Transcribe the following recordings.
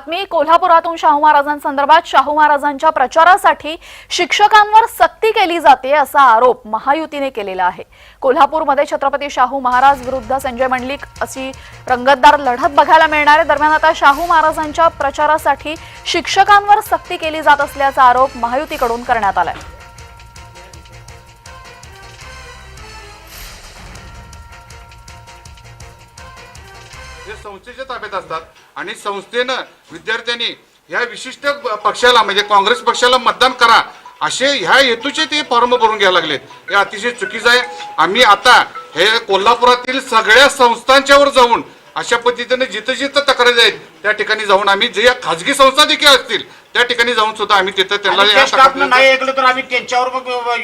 बातमी कोल्हापुरातून शाहू महाराजांसंदर्भात शाहू महाराजांच्या प्रचारासाठी शिक्षकांवर सक्ती केली जाते असा आरोप महायुतीने केलेला आहे. कोल्हापूरमध्ये छत्रपती शाहू महाराज विरुद्ध संजय मंडलिक अशी रंगतदार लढत बघायला मिळणार आहे. दरम्यान आता शाहू महाराजांच्या प्रचारासाठी शिक्षकांवर सक्ती केली जात असल्याचा आरोप महायुतीकडून करण्यात आलाय. हे संस्थेच्या ताब्यात असतात आणि संस्थेनं विद्यार्थ्यांनी ह्या विशिष्ट पक्षाला म्हणजे काँग्रेस पक्षाला मतदान करा असे ह्या हेतूचे ते फॉर्म भरून घ्यायला लागलेत हे अतिशय चुकीचं आहे आम्ही आता हे कोल्हापुरातील सगळ्या संस्थांच्यावर जाऊन अशा पद्धतीने जिथं जिथं तक्रारी आहेत त्या ठिकाणी जाऊन आम्ही जे या खाजगी संस्था देखील असतील त्या ठिकाणी जाऊन सुद्धा आम्ही तिथं त्यांना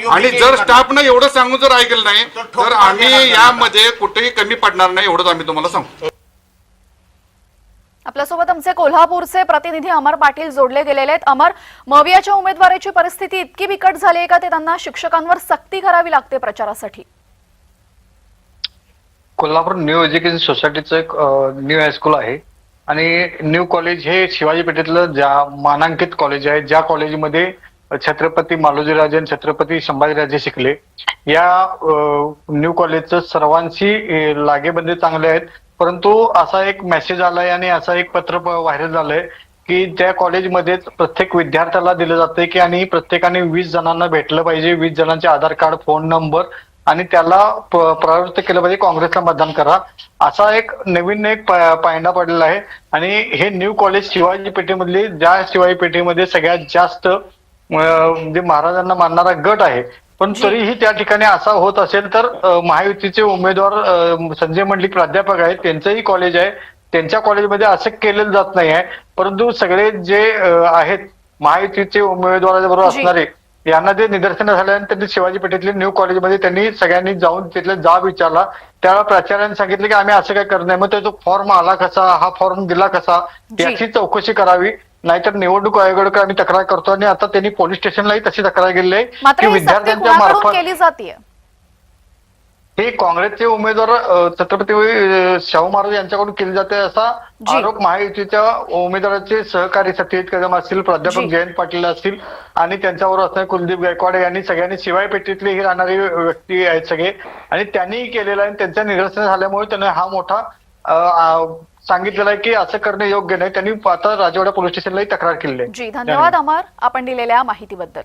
आणि जर. स्टाफनं एवढं सांगून जर ऐकलं नाही तर आम्ही. यामध्ये कुठेही कमी पडणार नाही एवढंच आम्ही तुम्हाला सांगतो आपल्यासोबत आमचे कोल्हापूरचे प्रतिनिधी अमर पाटील जोडले गेलेले आहेत. अमर मवियाच्या उमेदवारीची परिस्थिती इतकी बिकट झाली आहे का ते त्यांना शिक्षकांवर सक्ती करावी लागते प्रचारासाठी? कोल्हापूर न्यू एज्युकेशन सोसायटीचं एक न्यू हायस्कूल आहे. आणि न्यू कॉलेज हे शिवाजी पेठेतलं ज्या मानांकित कॉलेज आहे ज्या कॉलेजमध्ये छत्रपती मालोजीराजे आणि छत्रपती संभाजीराजे शिकले. या न्यू कॉलेजचं सर्वांशी लागेबंदी लागेबंदे चांगले आहेत. परंतु असा एक मेसेज आलाय आणि असा एक पत्र व्हायरल झालंय की त्या कॉलेजमध्ये प्रत्येक विद्यार्थ्याला दिलं जाते की आणि प्रत्येकाने वीस जणांना भेटलं पाहिजे. वीस जणांचे आधार कार्ड फोन नंबर आणि त्याला प्रवृत्त केलं पाहिजे. काँग्रेसला मतदान करा. असा एक नवीन एक पायंडा पडलेला आहे. आणि हे न्यू कॉलेज शिवाजी पेठेमधली ज्या शिवाजी पेठेमध्ये सगळ्यात जास्त म्हणजे महाराजांना मानणारा गट आहे पण तरीही त्या ठिकाणी असा होत असेल तर महायुतीचे उमेदवार संजय मंडलिक प्राध्यापक आहेत त्यांचंही कॉलेज आहे. त्यांच्या कॉलेजमध्ये असं केलेलं जात नाही आहे. परंतु सगळे जे आहेत महायुतीचे उमेदवाराबरोबर. असणारे यांना जे निदर्शनं झाल्यानंतर त्यांनी शिवाजी पेठेतल्या न्यू कॉलेजमध्ये त्यांनी सगळ्यांनी जाऊन तिथले जाब विचारला. त्यावेळेला प्राचार्यांनी सांगितलं की आम्ही असं काय करत नाही. मग तो फॉर्म आला कसा? हा फॉर्म दिला कसा. याची चौकशी करावी. नाहीतर निवडणूक आयोगाकडे आम्ही तक्रार करतो आणि आता त्यांनी पोलीस स्टेशनलाही तशी तक्रार केली आहे की विद्यार्थ्यांच्या मार्फत केली जाते हे काँग्रेसचे उमेदवार छत्रपती शाहू महाराज यांच्याकडून केली जाते असा. आरोप महायुतीच्या उमेदवाराचे सहकारी सत्यजित कदम असतील प्राध्यापक. जयंत पाटील असतील आणि त्यांच्यावर असणारे कुलदीप गायकवाड यांनी सगळ्यांनी शिवाय पेटीतले ही राहणारी व्यक्ती आहेत सगळे आणि त्यांनीही केलेलं आहे आणि त्यांच्या निदर्शन झाल्यामुळे त्यांनी हा मोठा सांगितलेला आहे की असं करणं योग्य नाही. त्यांनी आता राजवाडा पोलीस स्टेशनलाही तक्रार केली आहे. जी धन्यवाद. अमर. आपण दिलेल्या माहितीबद्दल.